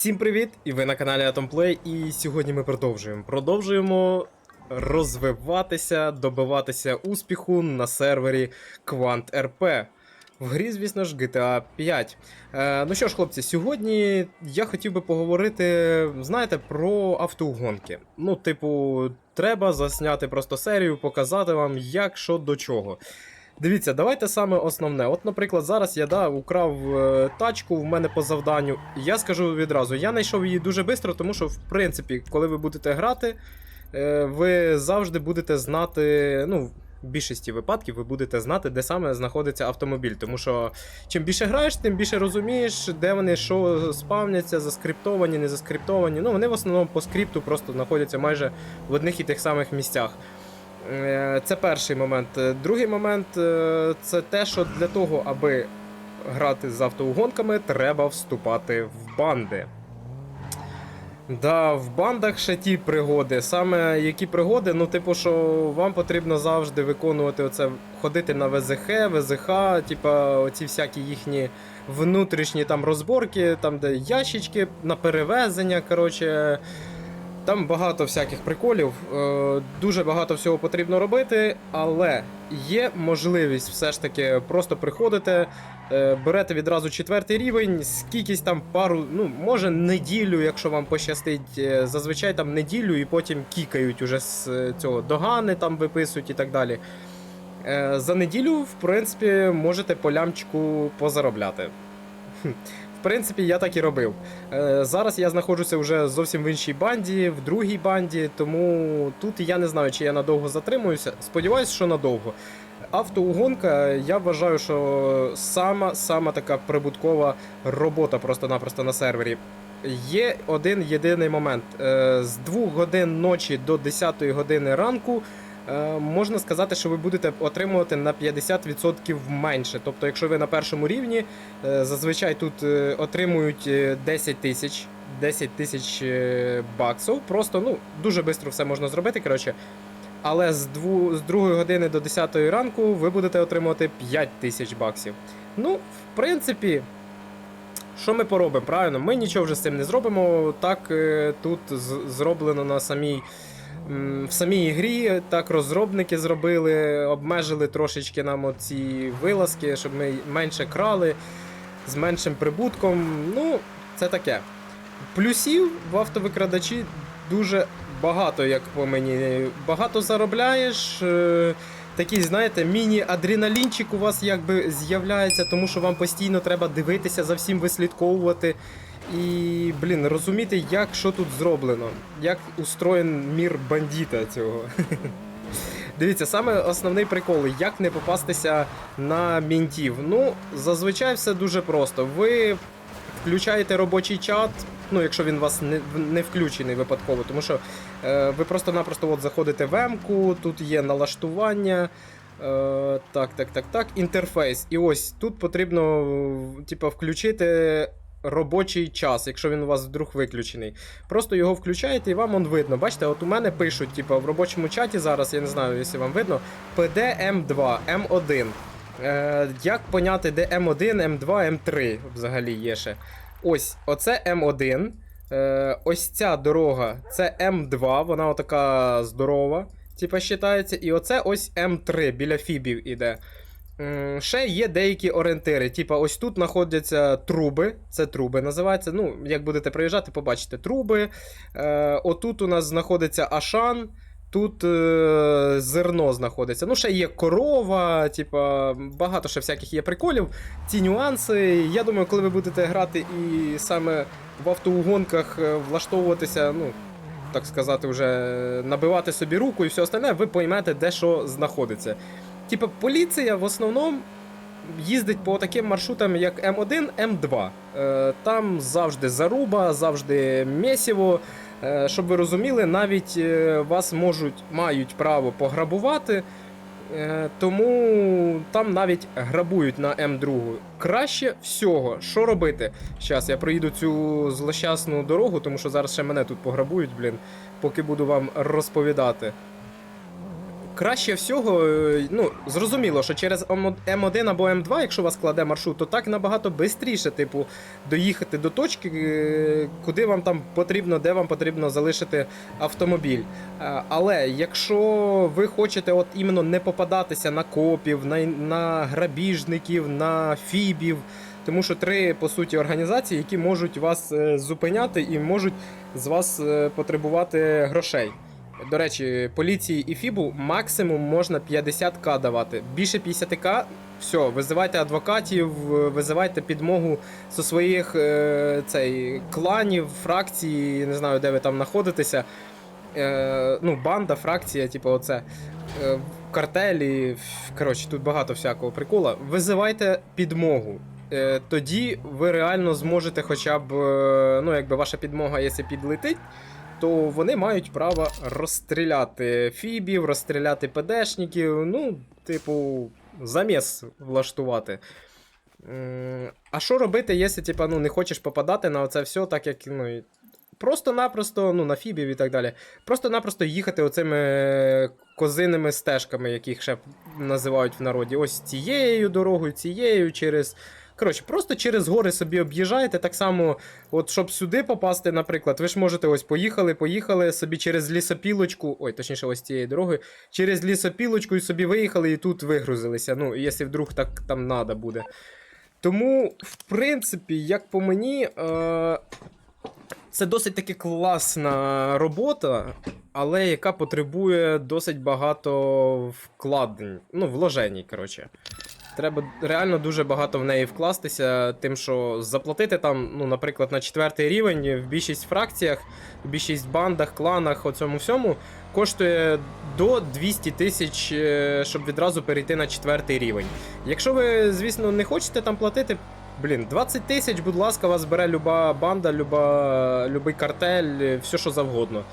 Всім привіт! І ви на каналі Atomplay, і сьогодні ми продовжуємо. Продовжуємо розвиватися, добиватися успіху на сервері Quant RP. В грі, звісно ж, GTA 5. Е, ну що ж, хлопці, сьогодні я хотів би поговорити, знаєте, про автогонки. Ну, типу, треба засняти просто серію, показати вам, як що до чого. Дивіться, давайте саме основне. От, наприклад, зараз я да, украв е, тачку в мене по завданню. Я скажу відразу, я знайшов її дуже швидко, тому що, в принципі, коли ви будете грати, е, ви завжди будете знати. ну, в більшості випадків ви будете знати, де саме знаходиться автомобіль. Тому що чим більше граєш, тим більше розумієш, де вони що спавняться, заскриптовані, не заскриптовані. Ну, вони в основному по скрипту просто знаходяться майже в одних і тих самих місцях. Е, Це перший момент. Е, Другий момент е, це те, що для того, аби грати з автоугонками, треба вступати в банди. Да, в бандах ще ті пригоди. Саме які пригоди, ну, типу, що вам потрібно завжди виконувати оце, ходити на ВЗХ, ВЗХ, типа оці всякі їхні внутрішні там розборки, там де ящички на перевезення. Коротше, там багато всяких приколів, е, дуже багато всього потрібно робити, але є можливість все ж таки просто приходити, е, берете відразу четвертий рівень, скількись там пару, ну може неділю, якщо вам пощастить, е, зазвичай там неділю і потім кікають уже з цього догани, там виписують і так далі. За неділю, в принципі, можете по лямчику позаробляти. Принципі, я так і робив. Е, Зараз я знаходжуся вже зовсім в іншій банді, в другій банді, тому тут я не знаю, чи я надовго затримуюся. Сподіваюсь, що надовго. Автоугонка, я вважаю, що сама сама така прибуткова робота просто-напросто на сервері. Є один єдиний момент. Е, З 2 годин ночі до 10 години ранку можна сказати, що ви будете отримувати на 50% менше. Тобто, якщо ви на першому рівні, е, зазвичай тут е, отримують е, 10 тисяч. 10 тисяч е, баксів. Просто ну, дуже швидко все можна зробити. Коротше. Але з 2, з 2 години до 10 ранку ви будете отримувати 5 тисяч баксів. Ну, в принципі, що ми поробимо? Правильно, ми нічого вже з цим не зробимо. Так е, тут зроблено на самій. В самій грі так розробники зробили, обмежили трошечки нам оці вилазки, щоб ми менше крали з меншим прибутком. Ну, це таке. Плюсів в автовикрадачі дуже багато, як по мені. Багато заробляєш. е, Такий, знаєте, міні-адреналінчик у вас якби з'являється, тому що вам постійно треба дивитися, за всім вислідковувати. І, блін, розуміти, як що тут зроблено, як устроєн мір бандіта цього. Дивіться, саме основний прикол, як не попастися на мінтів. Ну, зазвичай все дуже просто. Ви включаєте робочий чат, ну, якщо він вас не, не включений випадково, тому що е, ви просто-напросто от заходите в М-ку, тут є налаштування. Е, так, так, так, так, інтерфейс. І ось тут потрібно типу, включити робочий час, якщо він у вас вдруг виключений. Просто його включаєте і вам он видно. Бачите, от у мене пишуть, типу, в робочому чаті зараз, я не знаю, якщо вам видно, PD-M2, M1. Е, як поняти, де М1, М2, М3 взагалі є ще. Ось, оце М1. Е, ось ця дорога це М2, вона отака здорова, типа вважається. І оце ось М3 біля фібів іде. Ще є деякі орієнтири. Типа, ось тут знаходяться труби. Це труби називається. Ну, як будете приїжджати, побачите труби. Е, отут у нас знаходиться Ашан. Тут е, зерно знаходиться. Ну, ще є корова, типа, багато ще всяких є приколів. Ці нюанси. Я думаю, коли ви будете грати і саме в автоугонках е, влаштовуватися, ну, так сказати, вже набивати собі руку і все остальне, ви поймете, де що знаходиться. Типа, поліція в основному їздить по таким маршрутам, як М1, М2. Е, там завжди заруба, завжди мєсіво. Е, Щоб ви розуміли, навіть е, вас можуть мають право пограбувати, тому там навіть грабують на М2. Краще всього, що робити? Зараз я проїду цю злощасну дорогу, тому що зараз ще мене тут пограбують, блін, поки буду вам розповідати. Краще всього, е, ну, зрозуміло, що через М1 або М2, якщо вас кладе маршрут, то так набагато швидше, типу, доїхати до точки, е, куди вам там потрібно, де вам потрібно залишити автомобіль. Е, Але якщо ви хочете от іменно не попадатися на копів, на, на грабіжників, на фібів, тому що три по суті організації, які можуть вас зупиняти і можуть з вас потребувати грошей. До речі, поліції і ФІБу максимум можна 50к давати. Більше 50к, все, визивайте адвокатів, визивайте підмогу зі своїх е, цей, кланів, фракцій, не знаю, де ви там знаходитеся. Е, ну, банда, фракція, типу, оце. Е, картелі. Коротше, тут багато всякого прикола. Визивайте підмогу. Е, тоді ви реально зможете хоча б, е, ну, якби ваша підмога, якщо підлетить, то вони мають право розстріляти фібів, розстріляти ПДшників, ну, типу, заміс влаштувати. А що робити, якщо типа, ну, не хочеш попадати на оце все, так як ну, просто-напросто, ну, на фібів і так далі. Просто-напросто їхати оцими козиними стежками, яких ще називають в народі. Ось цією дорогою, цією, через. Коротше, просто через гори собі об'їжджаєте. Так само, от щоб сюди попасти, наприклад, ви ж можете ось поїхали, поїхали собі через лісопілочку, ой, точніше, ось цією дорогою, через лісопілочку і собі виїхали і тут вигрузилися. Ну, якщо вдруг так там надо буде. Тому, в принципі, як по мені, е- це досить таки класна робота, але яка потребує досить багато вкладень, ну, вложень, коротше. Треба реально дуже багато в неї вкластися, тим, що заплатити там, ну, наприклад, на четвертий рівень в більшість фракціях, в більшість бандах, кланах, оцьому всьому, коштує до 200 тисяч, е, щоб відразу перейти на четвертий рівень. Якщо ви, звісно, не хочете там платити, блін, 20 тисяч, будь ласка, вас бере люба банда, люба, любий картель, е, все що завгодно.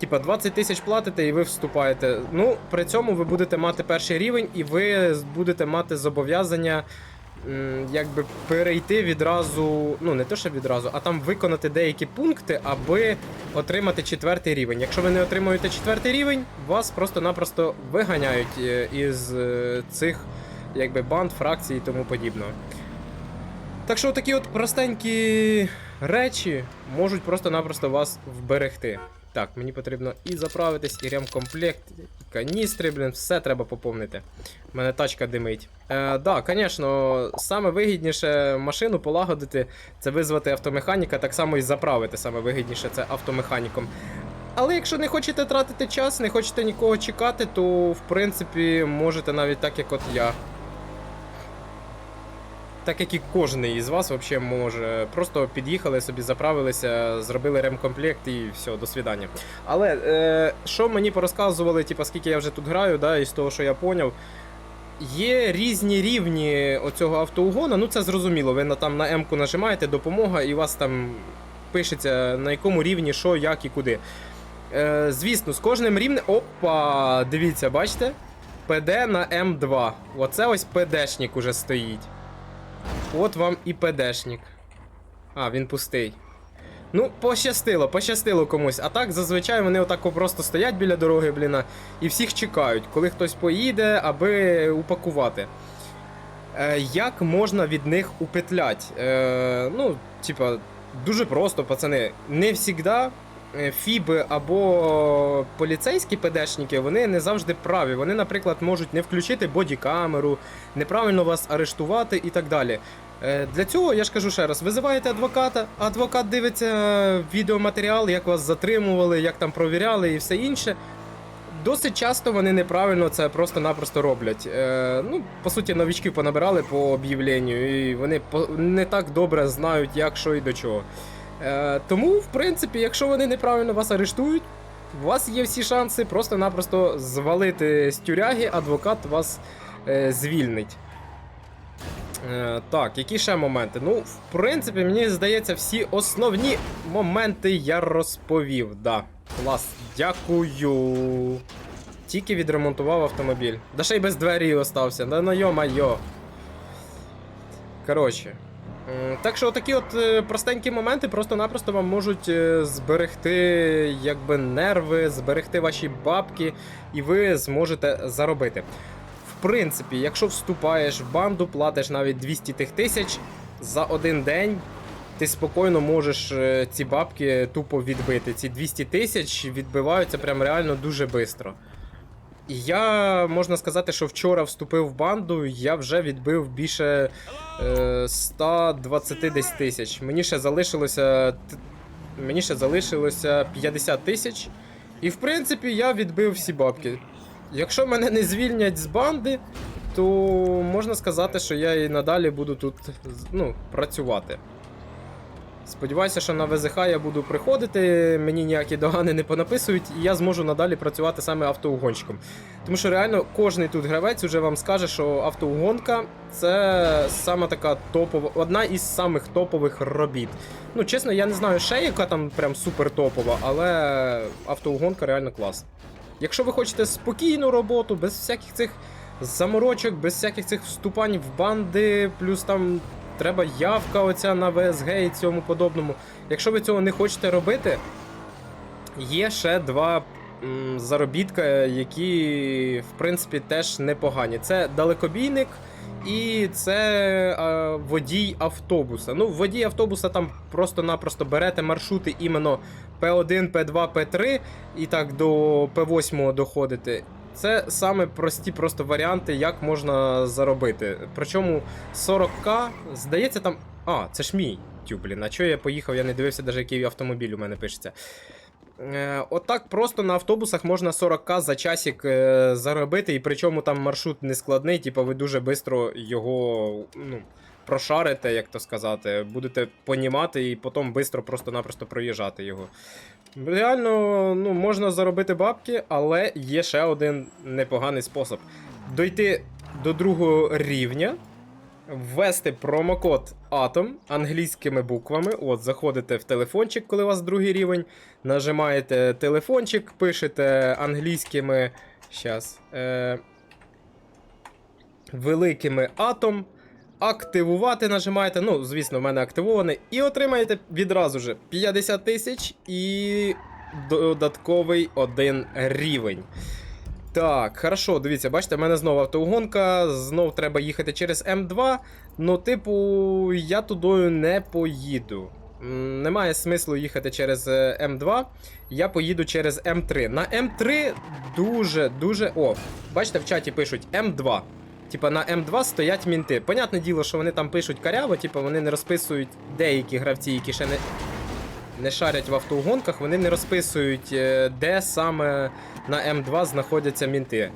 Типа 20 тисяч платите і ви вступаєте. Ну, при цьому ви будете мати перший рівень, і ви будете мати зобов'язання якби перейти відразу, ну не то, що відразу, а там виконати деякі пункти, аби отримати четвертий рівень. Якщо ви не отримуєте четвертий рівень, вас просто-напросто виганяють е, із е, цих якби банд, фракцій і тому подібного. Так що такі от простенькі речі можуть просто-напросто вас вберегти. Так, мені потрібно і заправитись, і ремкомплект, і каністри, блін, все треба поповнити. У мене тачка димить. Е, да, звісно, саме вигідніше машину полагодити це визвати автомеханіка, так само і заправити саме вигідніше це автомеханіком. Але якщо не хочете тратити час, не хочете нікого чекати, то в принципі можете навіть так, як от я. Так як і кожен із вас взагалі може. Просто під'їхали собі, заправилися, зробили ремкомплект і все, до свидання. Але е, що мені порозказували, типу, скільки я вже тут граю, да, із того, що я поняв. Є різні рівні оцього автоугона, ну це зрозуміло. Ви на, там на М-ку нажимаєте, допомога, і у вас там пишеться на якому рівні, що, як і куди. Е, звісно, з кожним рівнем. Опа! Дивіться, бачите? ПД на М2. Оце ось ПДшник уже стоїть. От вам і ПДшник. А, він пустий. Ну, пощастило, пощастило комусь. А так зазвичай вони отако просто стоять біля дороги, бліна, і всіх чекають, коли хтось поїде, аби упакувати. Е, як можна від них упетлять? Е, ну, типа, дуже просто, пацани. Не завжди фіби або поліцейські ПДшники, вони не завжди праві. Вони, наприклад, можуть не включити бодікамеру, неправильно вас арештувати і так далі. Е, Для цього я ж кажу ще раз: визиваєте адвоката, адвокат дивиться відеоматеріал, як вас затримували, як там провіряли і все інше. Досить часто вони неправильно це просто-напросто роблять. Е, ну, по суті, новички понабирали по об'явленню, і вони не так добре знають, як що і до чого. Е, тому, в принципі, якщо вони неправильно вас арештують, у вас є всі шанси просто-напросто звалити з тюряги, адвокат вас е, звільнить. Е, так, які ще моменти? Ну, в принципі, мені здається, всі основні моменти я розповів. Да. Клас, дякую. Тільки відремонтував автомобіль. Да ще й без двері остався. Да ну йо-майо. Коротше. М, Так що такі от е, простенькі моменти просто-напросто вам можуть е, зберегти якби нерви, зберегти ваші бабки, і ви зможете заробити. В принципі, якщо вступаєш в банду, платиш навіть 200 тих тисяч за один день. Ти спокійно можеш е, ці бабки тупо відбити. Ці 200 тисяч відбиваються прям реально дуже швидко. Я можна сказати, що вчора вступив в банду, я вже відбив більше е, 120 десь тисяч. Мені ще залишилося. Мені ще залишилося 50 тисяч. І в принципі я відбив всі бабки. Якщо мене не звільнять з банди, то можна сказати, що я і надалі буду тут ну, працювати. Сподіваюся, що на ВЗХ я буду приходити, мені ніякі догани не понаписують, і я зможу надалі працювати саме автоугонщиком. Тому що реально кожний тут гравець вже вам скаже, що автоугонка це саме така топова, одна із самих топових робіт. Ну, чесно, я не знаю ще, яка там прям супер топова, але автоугонка реально клас. Якщо ви хочете спокійну роботу, без всяких цих заморочок, без всяких цих вступань в банди, плюс там треба явка оця на ВСГ і цьому подобному. Якщо ви цього не хочете робити, є ще два м, заробітка, які, в принципі, теж непогані. Це далекобійник. І це е, водій автобуса. Ну, водій автобуса там просто-напросто берете маршрути іменно П1, П2, П3 і так до П8 доходите. Це саме прості просто варіанти, як можна заробити. Причому 40к, здається, там. А, це ж мій тюб, блін. А чого я поїхав, я не дивився, навіть який автомобіль у мене пишеться. Е, Отак просто на автобусах можна 40к за часик е, заробити, і причому там маршрут не складний, типу ви дуже швидко його ну, прошарите, як то сказати, будете понімати і потім швидко просто-напросто проїжджати його. Реально, ну, можна заробити бабки, але є ще один непоганий спосіб. Дойти до другого рівня, ввести промокод ATOM англійськими буквами. От, заходите в телефончик, коли у вас другий рівень. Нажимаєте телефончик, пишете англійськими. Щас, е, великими атом. Активувати нажимаєте. Ну, звісно, в мене активований. І отримаєте відразу же 50 тисяч і додатковий один рівень. Так, хорошо, дивіться, бачите, в мене знову автоугонка, знов треба їхати через М2. Ну, типу, я тудою не поїду. Немає смислу їхати через е, М2. Я поїду через М3. На М3 дуже-дуже. О, бачите, в чаті пишуть М2. Типа на М2 стоять мінти. Понятне діло, що вони там пишуть каряво, типа вони не розписують деякі гравці, які ще не, не шарять в автоугонках, вони не розписують, е, де саме на М2 знаходяться мінти.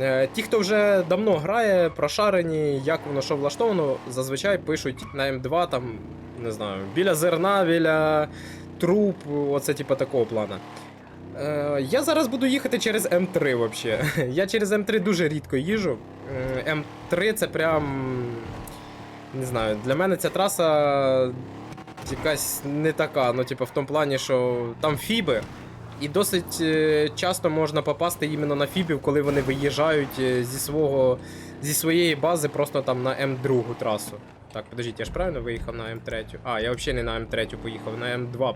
Е, Ті, хто вже давно грає, прошарені, як воно що влаштовано, зазвичай пишуть на М2 там, не знаю, біля зерна, біля труп, оце типа такого плана. Е, Я зараз буду їхати через М3 вообще. Я через М3 дуже рідко їжу. Е, М3 це прям. Не знаю, для мене ця траса якась не така. Ну, типу, в тому плані, що там фіби. І досить е, часто можна попасти іменно на фібів, коли вони виїжджають зі свого зі своєї бази просто там на М2 трасу. Так, подождіть, я ж правильно виїхав на М3. А, я взагалі не на М3 поїхав, на М2.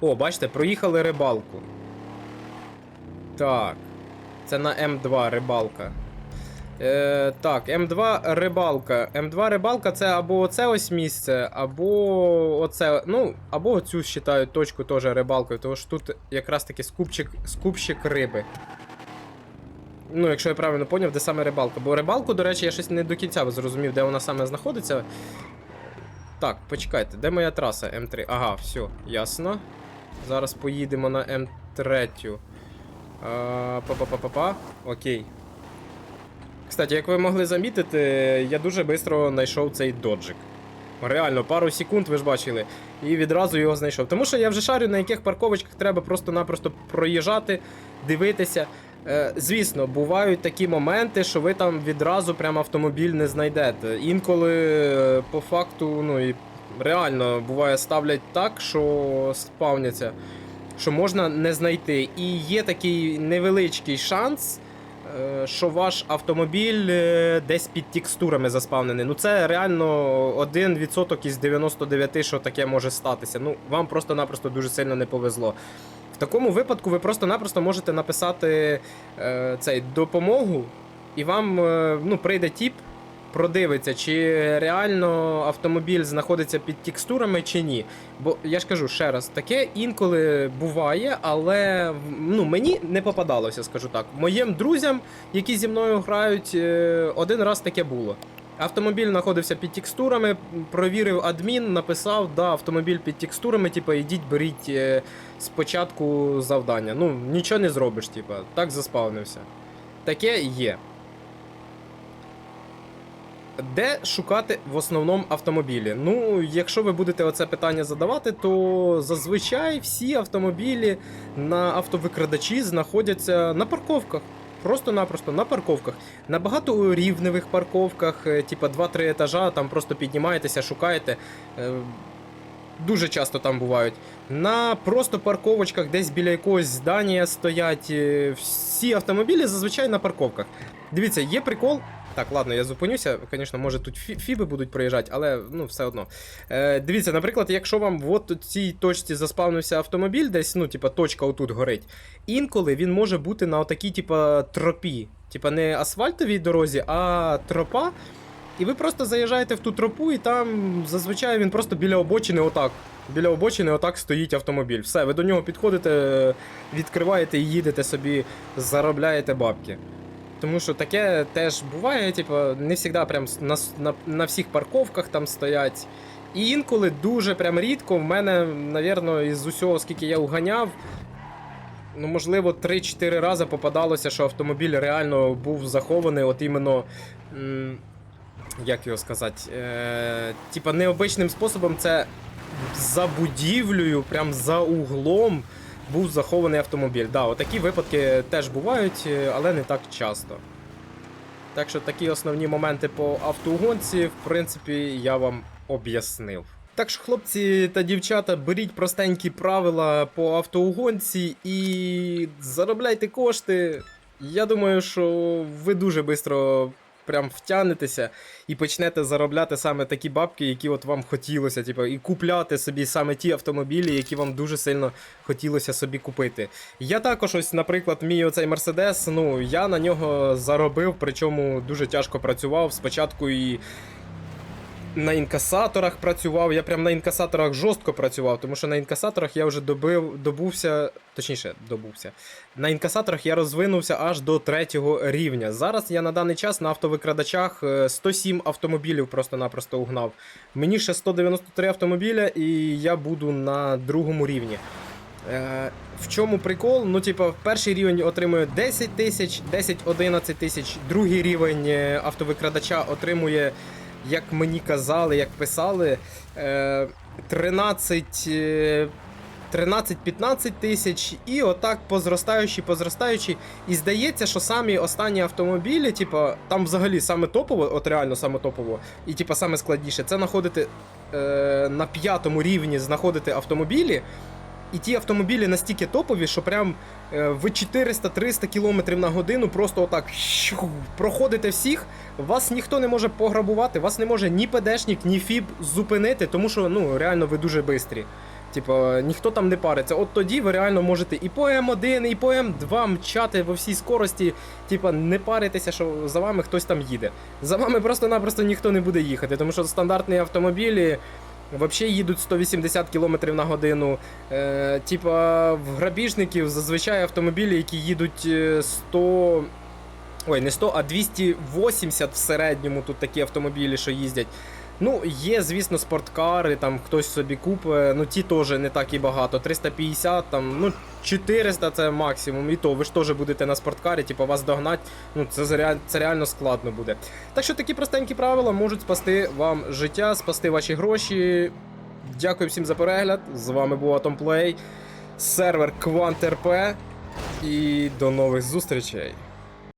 О, бачите, проїхали рибалку. Так. Це на М2 рибалка. Е, так, М2 рибалка. М2 рибалка це або оце ось місце, або оце. Ну, або оцю вважають точку теж рибалкою, тому що тут якраз таки скупчик, скупщик риби. Ну, якщо я правильно поняв, де саме рибалка. Бо рибалку, до речі, я щось не до кінця зрозумів, де вона саме знаходиться. Так, почекайте, де моя траса М3? Ага, все, ясно. Зараз поїдемо на М3. А, Па-па-па-па-па. Окей. Кстати, як ви могли замітити, я дуже швидко знайшов цей доджик. Реально, пару секунд ви ж бачили, і відразу його знайшов. Тому що я вже шарю, на яких парковочках треба просто-напросто проїжджати, дивитися. Е, звісно, бувають такі моменти, що ви там відразу прям автомобіль не знайдете. Інколи, е, по факту, ну і реально буває ставлять так, що спавняться, що можна не знайти. І є такий невеличкий шанс е, що ваш автомобіль е, десь під текстурами заспавнений. Ну це реально 1% із 99, що таке може статися. Ну, вам просто-напросто дуже сильно не повезло. В такому випадку ви просто-напросто можете написати е, цей допомогу, і вам ну, прийде тіп, продивиться, чи реально автомобіль знаходиться під текстурами чи ні. Бо я ж кажу ще раз, таке інколи буває, але ну, мені не попадалося, скажу так. Моїм друзям, які зі мною грають, е, один раз таке було. Автомобіль знаходився під текстурами, провірив адмін, написав, да, автомобіль під текстурами, типу, ідіть, беріть е, спочатку завдання. Ну, нічого не зробиш, типу, так заспавнився. Таке є. Де шукати в основному автомобілі? Ну, якщо ви будете оце питання задавати, то зазвичай всі автомобілі на автовикрадачі знаходяться на парковках. Просто-напросто на парковках. На багаторівневих парковках, е, типа 2-3 етажа, там просто піднімаєтеся, шукаєте. Е, Дуже часто там бувають. На просто парковочках, десь біля якогось здання стоять. е, Всі автомобілі зазвичай на парковках. Дивіться, є прикол. Так, ладно, я зупинюся. Звісно, може тут фіби будуть проїжджати, але ну все одно. Е, дивіться, наприклад, якщо вам от цій точці заспавнився автомобіль, десь, ну, типа, точка отут горить, інколи він може бути на отакій, типа, тропі. Типа не асфальтовій дорозі, а тропа. І ви просто заїжджаєте в ту тропу, і там зазвичай він просто біля обочини отак. Біля обочини отак стоїть автомобіль. Все, ви до нього підходите, відкриваєте і їдете собі, заробляєте бабки. Тому що таке теж буває, типу, не завжди прям на, на, на всіх парковках там стоять. І інколи дуже прям рідко в мене, навірно, із усього, скільки я уганяв, ну, можливо, 3-4 рази попадалося, що автомобіль реально був захований, от іменно. Як його сказати? Е, типа необичним способом це за будівлею, прям за углом був захований автомобіль. Да, отакі випадки теж бувають, е, але не так часто. Так що такі основні моменти по автоугонці, в принципі, я вам об'яснив. Так що, хлопці та дівчата, беріть простенькі правила по автоугонці і заробляйте кошти. Я думаю, що ви дуже швидко прям втягнетеся і почнете заробляти саме такі бабки, які от вам хотілося, типу, і купляти собі саме ті автомобілі, які вам дуже сильно хотілося собі купити. Я також, ось, наприклад, мій оцей Мерседес, ну я на нього заробив, причому дуже тяжко працював. Спочатку і на інкасаторах працював. Я прям на інкасаторах жорстко працював, тому що на інкасаторах я вже добив, добувся, точніше, добувся. На інкасаторах я розвинувся аж до третього рівня. Зараз я на даний час на автовикрадачах е, 107 автомобілів просто-напросто угнав. Мені ще 193 автомобіля, і я буду на другому рівні. Е, в чому прикол? Ну, типа, перший рівень отримує 10 тисяч, 10-11 тисяч, другий рівень е, автовикрадача отримує, як мені казали, як писали, е, 13. е, 13-15 тисяч, і отак по зростаючій, по зростаючій. І здається, що самі останні автомобілі, типа, там взагалі саме топово, от реально саме топово, і типа саме складніше, це знаходити е, на п'ятому рівні знаходити автомобілі. І ті автомобілі настільки топові, що прям е, ви 400-300 км на годину просто отак проходите всіх, вас ніхто не може пограбувати, вас не може ні ПДшник, ні ФІБ зупинити, тому що ну реально ви дуже бистрі. Типа, ніхто там не париться. От тоді ви реально можете і по М1, і по М2 мчати во всій скорості, типа, не паритеся, що за вами хтось там їде. За вами просто-напросто ніхто не буде їхати, тому що стандартні автомобілі. Взагалі їдуть 180 км на годину. Е, типа в грабіжників зазвичай автомобілі, які їдуть е, 100. Ой, не 100, а 280 в середньому тут такі автомобілі, що їздять. Ну, є, звісно, спорткари, там хтось собі купить, ну ті теж не так і багато. 350, там, ну 400 це максимум. І то ви ж теж будете на спорткарі, типу вас догнать. Ну це, це реально складно буде. Так що такі простенькі правила можуть спасти вам життя, спасти ваші гроші. Дякую всім за перегляд. З вами був Atomplay, сервер QuantRP. І до нових зустрічей.